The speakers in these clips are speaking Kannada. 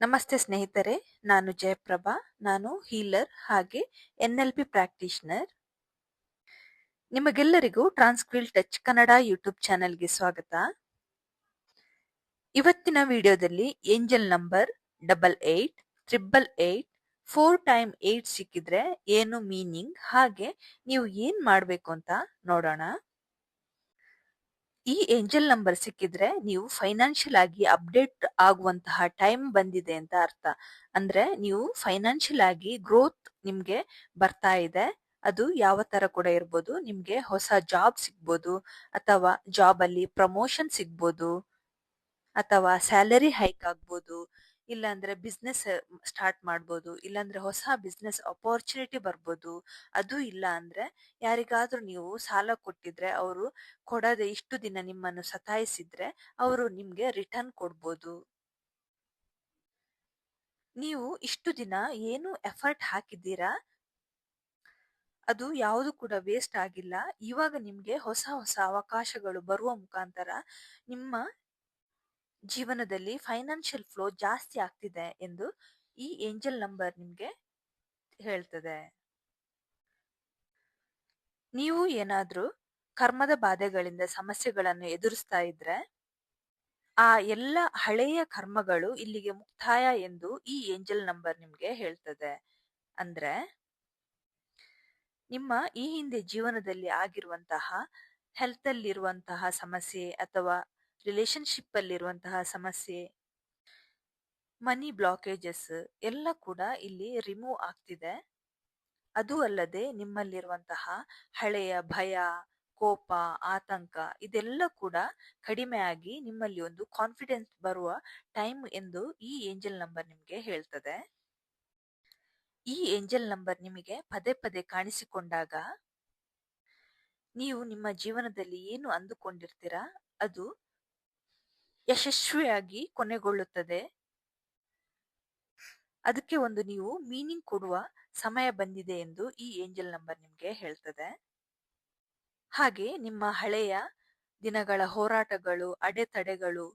ನಮಸ್ತೆ ಸ್ನೇಹಿತರೆ, ನಾನು ಜಯಪ್ರಭಾ, ನಾನು ಹೀಲರ್ ಹಾಗೆ ಎನ್ ಎಲ್ ಪಿ ಪ್ರಾಕ್ಟೀಷನರ್. ನಿಮಗೆಲ್ಲರಿಗೂ ಟ್ರಾನ್ಸ್ಕ್ವಿಲ್ ಟಚ್ ಕನ್ನಡ ಯೂಟ್ಯೂಬ್ ಚಾನೆಲ್ಗೆ ಸ್ವಾಗತ. ಇವತ್ತಿನ ವಿಡಿಯೋದಲ್ಲಿ angel number double eight triple eight four time eight ಸಿಕ್ಕಿದ್ರೆ ಏನು ಮೀನಿಂಗ್, ಹಾಗೆ ನೀವು ಏನ್ ಮಾಡಬೇಕು ಅಂತ ನೋಡೋಣ. ಈ ಏಂಜಲ್ ನಂಬರ್ ಸಿಕ್ಕಿದ್ರೆ ನೀವು ಫೈನಾನ್ಷಿಯಲ್ ಆಗಿ ಅಪ್ಡೇಟ್ ಆಗುವಂತಹ ಟೈಮ್ ಬಂದಿದೆ ಅಂತ ಅರ್ಥ. ಅಂದ್ರೆ ನೀವು ಫೈನಾನ್ಷಿಯಲ್ ಆಗಿ ಗ್ರೋತ್ ನಿಮ್ಗೆ ಬರ್ತಾ ಇದೆ. ಅದು ಯಾವ ತರ ಕೂಡ ಇರ್ಬೋದು. ನಿಮ್ಗೆ ಹೊಸ ಜಾಬ್ ಸಿಗ್ಬೋದು, ಅಥವಾ ಜಾಬ್ ಅಲ್ಲಿ ಪ್ರಮೋಷನ್ ಸಿಗ್ಬೋದು, ಅಥವಾ ಸ್ಯಾಲರಿ ಹೈಕ್ ಆಗ್ಬೋದು ಇಲ್ಲಾಂದ್ರೆ ಬಿಸ್ನೆಸ್ ಸ್ಟಾರ್ಟ್ ಮಾಡ್ಬೋದು, ಇಲ್ಲಾಂದ್ರೆ ಹೊಸ ಬಿಸ್ನೆಸ್ ಅಪರ್ಚುನಿಟಿ ಬರ್ಬೋದು, ಅದು ಇಲ್ಲ ಅಂದ್ರೆ ಯಾರಿಗಾದ್ರೂ ನೀವು ಸಾಲ ಕೊಟ್ಟಿದ್ರೆ ಅವರು ಕೊಡದೆ ಇಷ್ಟು ದಿನ ನಿಮ್ಮನ್ನು ಸತಾಯಿಸಿದ್ರೆ ಅವರು ನಿಮ್ಗೆ ರಿಟರ್ನ್ ಕೊಡ್ಬೋದು. ನೀವು ಇಷ್ಟು ದಿನ ಏನು ಎಫರ್ಟ್ ಹಾಕಿದ್ದೀರಾ? ಅದು ಯಾವುದು ಕೂಡ ವೇಸ್ಟ್ ಆಗಿಲ್ಲ. ಇವಾಗ ನಿಮ್ಗೆ ಹೊಸ ಹೊಸ ಅವಕಾಶಗಳು ಬರುವ ಮುಖಾಂತರ ನಿಮ್ಮ ಜೀವನದಲ್ಲಿ ಫೈನಾನ್ಷಿಯಲ್ ಫ್ಲೋ ಜಾಸ್ತಿ ಆಗ್ತಿದೆ ಎಂದು ಈ ಏಂಜಲ್ ನಂಬರ್ ನಿಮ್ಗೆ ಹೇಳ್ತದೆ. ನೀವು ಏನಾದ್ರೂ ಕರ್ಮದ ಬಾಧೆಗಳಿಂದ ಸಮಸ್ಯೆಗಳನ್ನು ಎದುರಿಸ್ತಾ ಇದ್ರೆ, ಆ ಎಲ್ಲ ಹಳೆಯ ಕರ್ಮಗಳು ಇಲ್ಲಿಗೆ ಮುಕ್ತಾಯ ಎಂದು ಈ ಏಂಜಲ್ ನಂಬರ್ ನಿಮ್ಗೆ ಹೇಳ್ತದೆ. ಅಂದ್ರೆ, ನಿಮ್ಮ ಈ ಹಿಂದೆ ಜೀವನದಲ್ಲಿ ಆಗಿರುವಂತಹ ಹೆಲ್ತ್ ಅಲ್ಲಿರುವಂತಹ ಸಮಸ್ಯೆ ಅಥವಾ ರಿಲೇಶನ್ಶಿಪ್ ಅಲ್ಲಿರುವಂತಹ ಸಮಸ್ಯೆ ಮನಿ ಬ್ಲಾಕೇಜಸ್ ಎಲ್ಲ ಕೂಡ ಇಲ್ಲಿ ರಿಮೂವ್ ಆಗ್ತಿದೆ. ಅದು ಅಲ್ಲದೆ ನಿಮ್ಮಲ್ಲಿರುವಂತಹ ಹಳೆಯ ಭಯ, ಕೋಪ, ಆತಂಕ ಇದೆಲ್ಲ ಕೂಡ ಕಡಿಮೆ ಆಗಿ ನಿಮ್ಮಲ್ಲಿ ಒಂದು ಕಾನ್ಫಿಡೆನ್ಸ್ ಬರುವ ಟೈಮ್ ಎಂದು ಈ ಏಂಜಲ್ ನಂಬರ್ ನಿಮಗೆ ಹೇಳ್ತದೆ. ಈ ಏಂಜಲ್ ನಂಬರ್ ನಿಮಗೆ ಪದೇ ಪದೇ ಕಾಣಿಸಿಕೊಂಡಾಗ ನೀವು ನಿಮ್ಮ ಜೀವನದಲ್ಲಿ ಏನು ಅಂದುಕೊಂಡಿರ್ತೀರಾ? ಅದು ಯಶಸ್ವಿಯಾಗಿ ಕೊನೆಗೊಳ್ಳುತ್ತದೆ. ಅದಕ್ಕೆ ಒಂದು ನೀವು ಮೀನಿಂಗ್ ಕೊಡುವ ಸಮಯ ಬಂದಿದೆ ಎಂದು ಈ ಏಂಜಲ್ ನಂಬರ್ ನಿಮಗೆ ಹೇಳ್ತದೆ. ಹಾಗೆ ನಿಮ್ಮ ಹಳೆಯ ದಿನಗಳ ಹೋರಾಟಗಳು, ಅಡೆತಡೆಗಳು,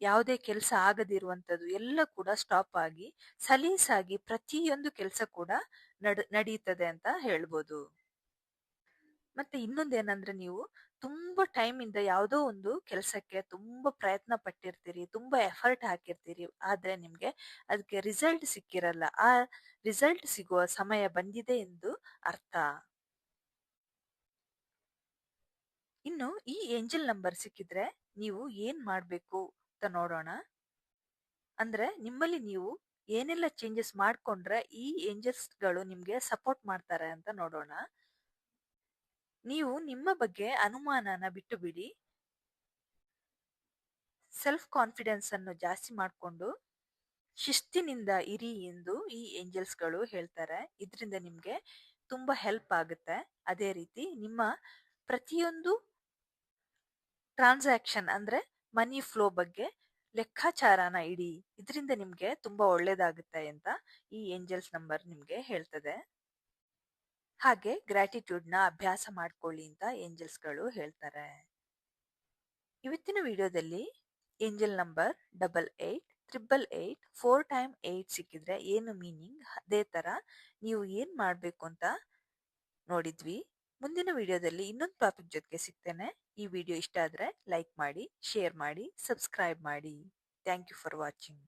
ಯಾವುದೇ ಕೆಲಸ ಆಗದಿರುವಂಥದ್ದು ಎಲ್ಲ ಕೂಡ ಸ್ಟಾಪ್ ಆಗಿ, ಸಲೀಸಾಗಿ ಪ್ರತಿಯೊಂದು ಕೆಲಸ ಕೂಡ ನಡ, ನಡೀತದೆ ಅಂತ ಹೇಳ್ಬೋದು. ಮತ್ತೆ ಇನ್ನೊಂದೇನಂದ್ರೆ ನೀವು ತುಂಬಾ ಟೈಮ್ ಇಂದ ಯಾವುದೋ ಒಂದು ಕೆಲಸಕ್ಕೆ ತುಂಬಾ ಪ್ರಯತ್ನ ಪಟ್ಟಿರ್ತೀರಿ, ತುಂಬಾ ಎಫರ್ಟ್ ಹಾಕಿರ್ತೀರಿ, ಆದ್ರೆ ನಿಮ್ಗೆ ಅದಕ್ಕೆ ರಿಸಲ್ಟ್ ಸಿಕ್ಕಿರಲ್ಲ. ಆ ರಿಸಲ್ಟ್ ಸಿಗುವ ಸಮಯ ಬಂದಿದೆ ಎಂದು ಅರ್ಥ. ಇನ್ನು ಈ ಏಂಜಲ್ ನಂಬರ್ ಸಿಕ್ಕಿದ್ರೆ ನೀವು ಏನ್ ಮಾಡ್ಬೇಕು ಅಂತ ನೋಡೋಣ. ಅಂದ್ರೆ ನಿಮ್ಮಲ್ಲಿ ನೀವು ಏನೆಲ್ಲ ಚೇಂಜಸ್ ಮಾಡ್ಕೊಂಡ್ರೆ ಈ ಏಂಜಲ್ಸ್ಗಳು ನಿಮ್ಗೆ ಸಪೋರ್ಟ್ ಮಾಡ್ತಾರೆ ಅಂತ ನೋಡೋಣ. ನೀವು ನಿಮ್ಮ ಬಗ್ಗೆ ಅನುಮಾನನ ಬಿಟ್ಟು ಬಿಡಿ ಸೆಲ್ಫ್ ಕಾನ್ಫಿಡೆನ್ಸ್ ಅನ್ನು ಜಾಸ್ತಿ ಮಾಡಿಕೊಂಡು ಶಿಸ್ತಿನಿಂದ ಇರಿ ಎಂದು ಈ ಏಂಜಲ್ಸ್ಗಳು ಹೇಳ್ತಾರೆ. ಇದರಿಂದ ನಿಮಗೆ ತುಂಬಾ ಹೆಲ್ಪ್ ಆಗುತ್ತೆ. ಅದೇ ರೀತಿ ನಿಮ್ಮ ಪ್ರತಿಯೊಂದು ಟ್ರಾನ್ಸಾಕ್ಷನ್ ಅಂದ್ರೆ ಮನಿ ಫ್ಲೋ ಬಗ್ಗೆ ಲೆಕ್ಕಾಚಾರನ ಇಡಿ. ಇದರಿಂದ ನಿಮಗೆ ತುಂಬಾ ಒಳ್ಳೇದಾಗುತ್ತೆ ಅಂತ ಈ ಏಂಜಲ್ಸ್ ನಂಬರ್ ನಿಮಗೆ ಹೇಳ್ತದೆ. ಹಾಗೆ ಗ್ರ್ಯಾಟಿಟ್ಯೂಡ್ನ ಅಭ್ಯಾಸ ಮಾಡ್ಕೊಳ್ಳಿ ಅಂತ ಏಂಜಲ್ಸ್ಗಳು ಹೇಳ್ತಾರೆ. ಇವತ್ತಿನ ವಿಡಿಯೋದಲ್ಲಿ angel number double eight triple eight four time eight ಸಿಕ್ಕಿದ್ರೆ ಏನು ಮೀನಿಂಗ್ ಅದೇ ಥರ ನೀವು ಏನು ಮಾಡಬೇಕು ಅಂತ ನೋಡಿದ್ವಿ. ಮುಂದಿನ ವಿಡಿಯೋದಲ್ಲಿ ಇನ್ನೊಂದು ಟಾಪಿಕ್ ಜೊತೆಗೆ ಸಿಗ್ತೇನೆ. ಈ ವಿಡಿಯೋ ಇಷ್ಟ ಆದರೆ ಲೈಕ್ ಮಾಡಿ ಶೇರ್ ಮಾಡಿ ಸಬ್ಸ್ಕ್ರೈಬ್ ಮಾಡಿ. Thank you for watching